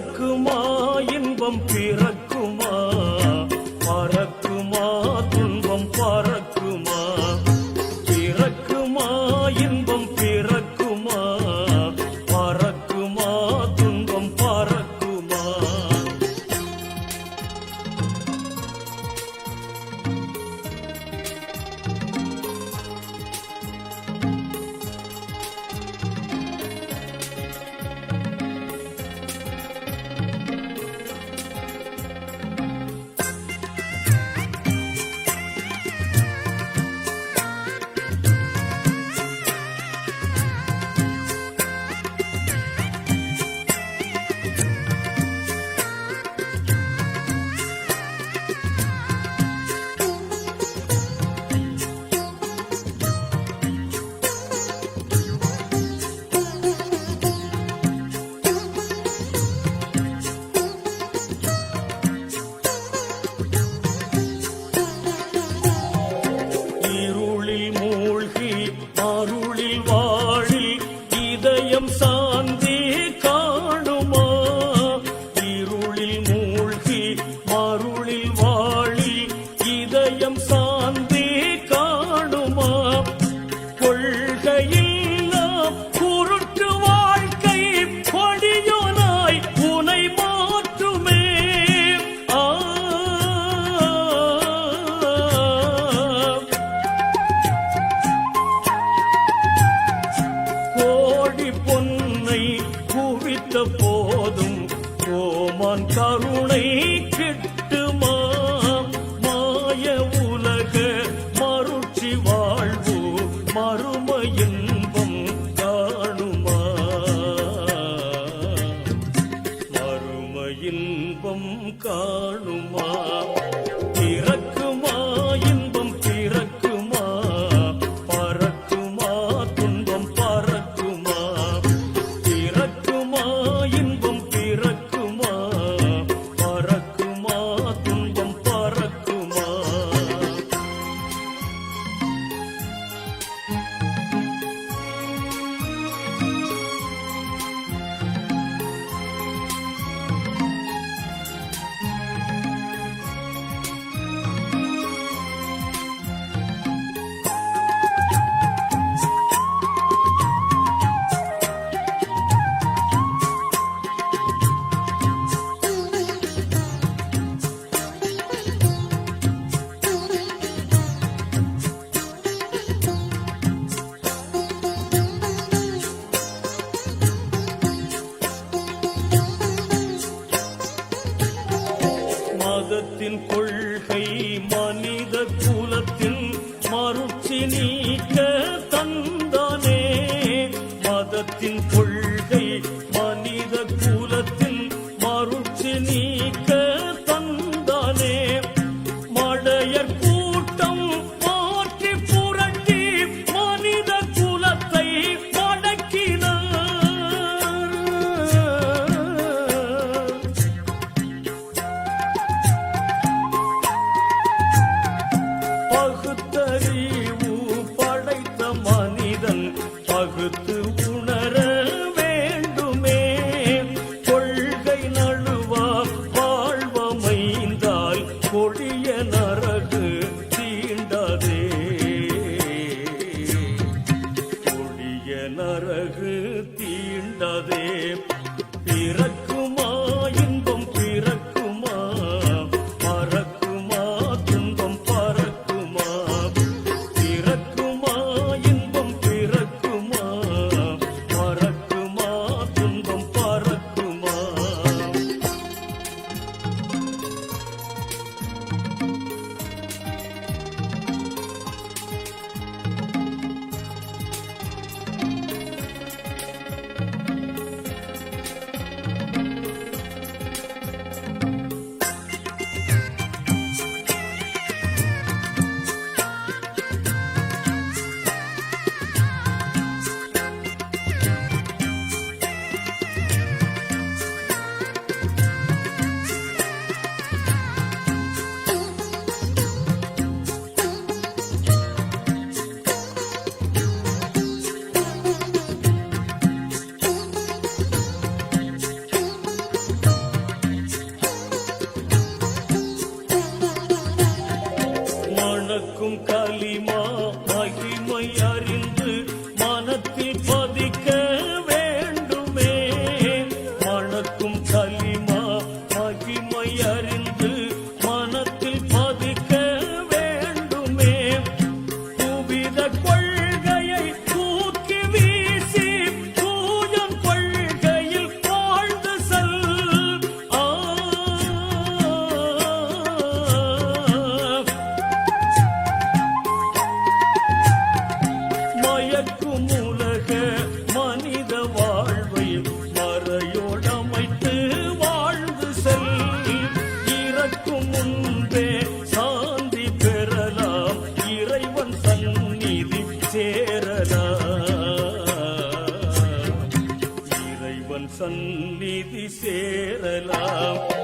பிறக்குமா இன்பம் பிறக்கும் குவித்த போதும் கோமான் கருணை கிட்டுமா? மாயவும் மௌனத்தின் கொள்கை மனித குலத்தின் மறுச்சி நீக்க தந்தானே. மதத்தின் கொள்கை மனித குலத்தின் மறுச்சி நீக்க பிறகு தீண்டதே. பிறக்கு உனக்கும் களிமா மறையோடமைத்து வாழ்ந்து செல். இறக்கும் முன்பே சாந்தி பெறலாம். இறைவன் சந்நிதி சேரலாம். இறைவன் சந்நிதி சேரலாம்.